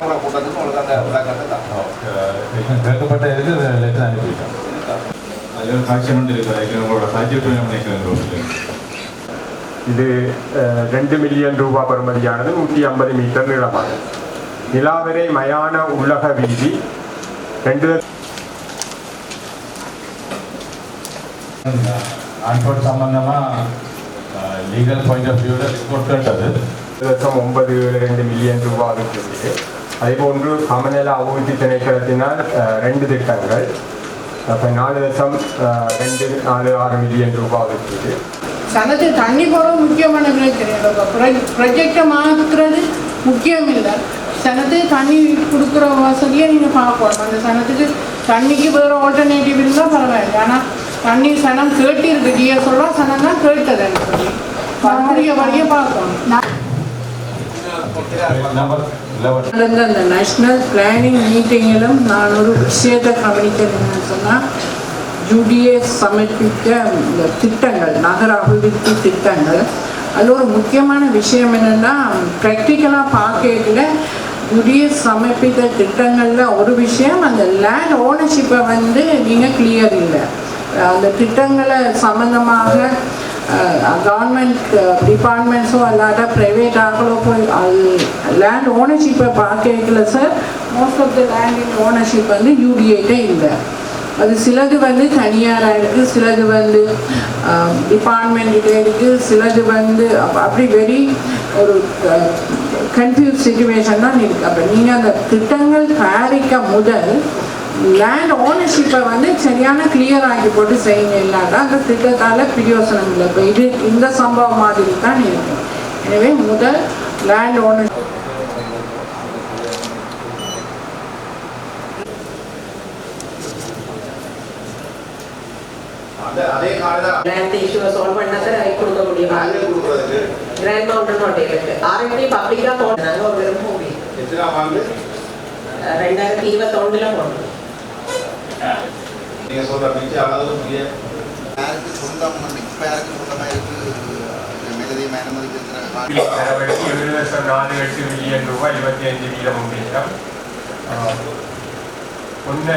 கூட்டத்துக்கு உங்களுக்கு அந்த விளக்கத்தை தான் கேட்கப்பட்ட இதுக்கு லெட்டர் அனுப்பிட்டோம் அதில் சாட்சியம் ஒன்று இருக்குது அதுக்கு உங்களோட சாட்சியத்தை நினைக்கிறேன் இது ரெண்டு மில்லியன் ரூபாய் பெறுமதியானது நூற்றி ஐம்பது மீட்டர் நீளமானது நிலாவரை மயான உள்ளக வீதி ரெண்டு ஆன்ஃபோர்ட் சம்பந்தமாக லீகல் பாயிண்ட் ஆஃப் வியூவில் ரிப்போர்ட் கேட்டது ஒன்பது ரெண்டு மில்லியன் ரூபாய் இருக்குது அதேபோன்று கமநல அபிவிருத்தி திணைக்களத்தினால் ரெண்டு திட்டங்கள். அப்போ நாலு லட்சம் ரெண்டு நாலு ஆறு மில்லியன் ரூபாய் இருக்குது சனத்து தண்ணி போகிறது முக்கியமான ப்ரொஜெக்டை மாற்றுறது முக்கியம் இல்லை சனத்து தண்ணி கொடுக்குற வசதியை நீங்கள் பார்க்கணும். அந்த சனத்துக்கு தண்ணிக்கு வேறு ஆல்டர்னேட்டிவ் இருந்தால் பரவாயில்லை. ஆனால் தண்ணி சனம் கேட்டிருக்கு. டிஎஸ் சொல்கிறோம் சனம் தான் கேட்டதுன்னு சொல்லி வரக்கூடிய வழியை பார்க்கணும். நடந்த அந்த நேஷ்னல் பிளானிங் மீட்டிங்கிலும் நான் ஒரு விஷயத்தை கவனிக்கிறேன்னு சொன்னால் யூடிஎஸ் சமர்ப்பித்த இந்த திட்டங்கள் நகர அபிவிருத்தி திட்டங்கள் அதில் ஒரு முக்கியமான விஷயம் என்னென்னா ப்ராக்டிக்கலாக பார்க்கல யுடிஎஸ் சமர்ப்பித்த திட்டங்களில் ஒரு விஷயம் அந்த லேண்ட் ஓனர்ஷிப்பை வந்து நீங்கள் கிளியர் இல்லை. அந்த திட்டங்களை சம்மந்தமாக கவர்மெண்ட் டிபார்ட்மெண்ட்ஸோ அல்லாட்ட ப்ரைவேட் ஆகளோ போய் அது லேண்ட் ஓனர்ஷிப்பை பார்க்கல sir most of the land in ownership வந்து யூடிஐட்டே இல்லை. அது சிலது வந்து தனியாராக இருக்குது சிலது வந்து டிபார்ட்மெண்ட்டில் இருக்குது சிலது வந்து அப்படி வெரி ஒரு கன்ஃபியூஸ் சுச்சுவேஷன் தான் இருக்குது அப்போ நீங்கள் அந்த திட்டங்கள் தயாரிக்க முதல் லேண்ட் ஓனர்ஷிப்பை வந்து சரியான கிளியர் ஆக்கி போட்டு செய்யுங்க. இல்லாட்டா அந்த திட்டத்தால் பிரயோசனம் இல்லை இப்போ இது இந்த சம்பவம் மாதிரி தான் இருக்கும் எனவே முதல் லேண்ட் ஓனர் லேண்ட் இஷ்யூவை சால்வ் பண்ணாத ரைட் கொடுக்க முடியும். நாங்களே கொடுக்குறதுக்கு. கிராண்ட் மவுண்டன் ஹோட்டலுக்கு ஆர்என்டி பப்ளிக்காக போனாங்க ஒரு வெறும் மூவி. ரெண்டாயிரத்தி இருபத்தொன்னுல போனோம் நீங்கள் சொல்கிற மிச்ச அளவு பெரிய யாருக்கு சொந்தம் இப்போ யாருக்கு சொந்தமாக இருக்கு. மேலதிகமாக அனுமதிக்கிற செலவழித்து ஏழு லட்சம் நாலு எட்டு மில்லியன் ரூபாய் இருபத்தி அஞ்சு வீதம் முன்னேற்றம் ஒன்று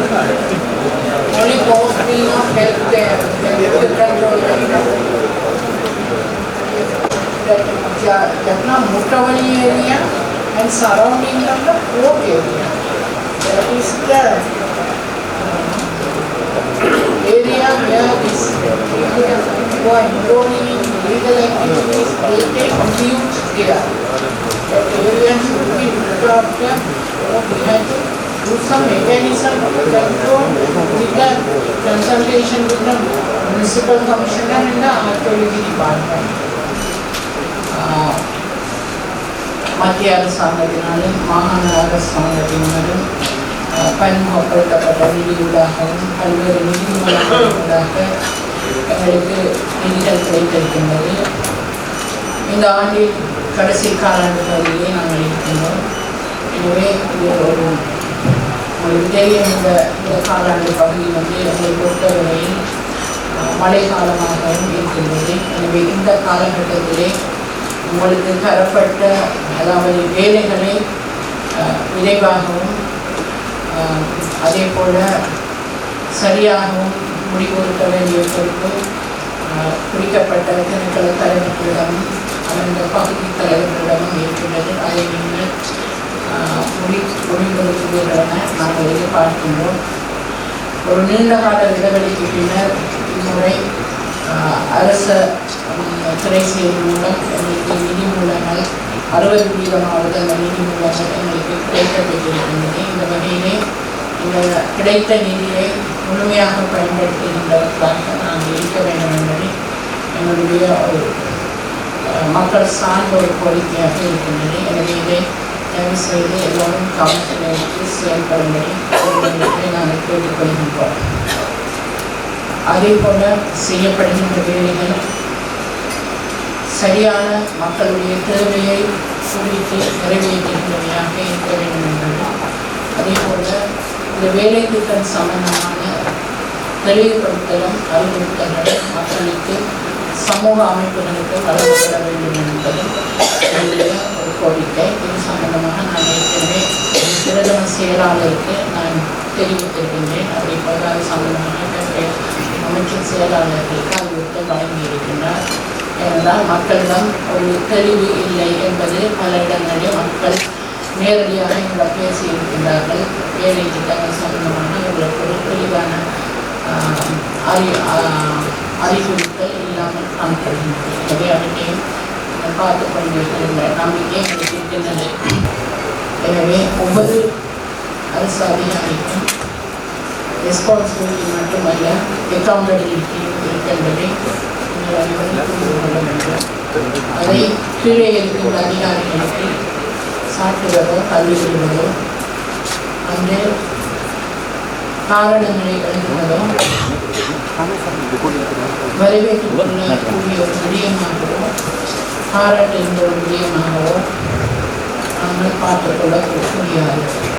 Jaffna area and surrounding of the port area. That is the area where this people who are involved in illegal activities, they take huge care. That area should be looked after, or we have to do some mechanism to control with the consultation with the municipal commissioner and the archaeology department. மத்திய அரசாங்கத்தினாலும் மாகாண அரசாங்கத்தினாலும் பயன்படுத்தப்பட்ட பன்முகப்படுத்தப்பட்ட நிதியூடாகவும் பல்வேறு நிதி மூலமாக எங்களுக்கு நிதிகள் கிடைத்திருக்கின்றது இந்த ஆண்டில் கடைசி காலாண்டு பகுதியை நாங்கள் இருக்கின்றோம். எனவே இது ஒரு உங்களுக்கு இந்த இந்த காலாண்டு பகுதி வந்து எங்களை பொறுத்தவரையில் ஆஹ், மழை காலமாகவும் இருக்கின்றது. எனவே இந்த காலகட்டத்திலே உங்களுக்கு தரப்பட்ட அதாவது வேலைகளை விரைவாகவும் அதே போல் சரியாகவும் முடிவெடுக்க வேண்டிய பொறுப்பு குறிக்கப்பட்ட திணைக்கள தலைவர்களிடமும் அந்த பகுதி தலைவர்களிடமும் இருக்கின்றது அதை நீங்கள் முடி முடிவெடுப்பீர்கள் நாங்கள் எதிர்பார்க்கின்றோம். ஒரு நீண்ட கால இடைவெளிக்கு பின்னர் இம்முறை அரச உம், செயல் மூலம் எங்களுக்கு நிதி மூலங்கள் அறுபது வீதமாவது அந்த நிதி மூலங்கள் எங்களுக்கு கிடைக்கப்பட்டிருக்கின்றன. இந்த வகையிலே இந்த கிடைத்த நிதியை முழுமையாக பயன்படுத்துகின்றவர்களாக நாங்கள் இருக்க வேண்டும் என்பதை என்னுடைய ஒரு மக்கள் சார்ந்த ஒரு கோரிக்கையாக இருக்கின்றது. எனவே இதை தயவு செய்து எல்லோரும் கவனத்தில் எடுத்து செயல்படும்படி நாங்கள் கேட்டுக்கொள்கின்றோம். அதே போல செய்யப்படுகின்ற வேலைகள் சரியான மக்களுடைய தேவையை குறித்து நிறைவேற்றுகின்றவையாக இருக்க வேண்டும் என்பது. அதே போல இந்த வேலை திட்டம் சம்பந்தமான தெளிவுபடுத்தலும் அறிவுறுத்தல்கள் மக்களுக்கு சமூக அமைப்புகளுக்கு வழங்கப்பட வேண்டும் என்பது என்னுடைய ஒரு கோரிக்கை. இது சம்பந்தமாக நான் ஏற்கனவே பிரதம செயலாளருக்கு நான் தெரிவித்திருக்கின்றேன். அதே போல அது சம்பந்தமாக அமைச்சர் செயலாளர்களுக்கு அறிவுறுத்தல் வழங்கியிருக்கின்றார் ஏனென்றால் மக்களிடம் ஒரு தெளிவு இல்லை என்பது பல இடங்களில் மக்கள் நேரடியாக எங்களை பேசியிருக்கின்றார்கள் வேலை திட்டங்கள் சம்பந்தமாக எங்களுக்கு ஒரு தெளிவான அறி ஆஹ், அறிவுறுத்தல் இல்லாமல் காணப்படுகின்றது. எனவே அவற்றையும் பார்த்து கொண்டிருக்கின்ற நம்பிக்கை எங்களுக்கு இருக்கின்றது. எனவே ஒவ்வொரு அரசு அதிகாரிக்கும் ரெஸ்பான்சிபிலிட்டி மட்டுமல்ல அக்கௌண்டபிலிட்டி இருக்கின்றதை நீங்கள் அனைவரும் புரிந்து கொள்ள வேண்டும் அதை கீழே இருக்கின்ற அதிகாரிகளுக்கு சாட்டுவதோ கல்விடுவதோ அந்த காரணங்களை எழுதுவதோ வரவேற்றுக்கொள்ளக்கூடிய ஒரு விடயமாகவோ பாராட்டுகின்ற ஒரு விடயமாகவோ நாங்கள் பார்த்துக்கொள்ள முடியாது.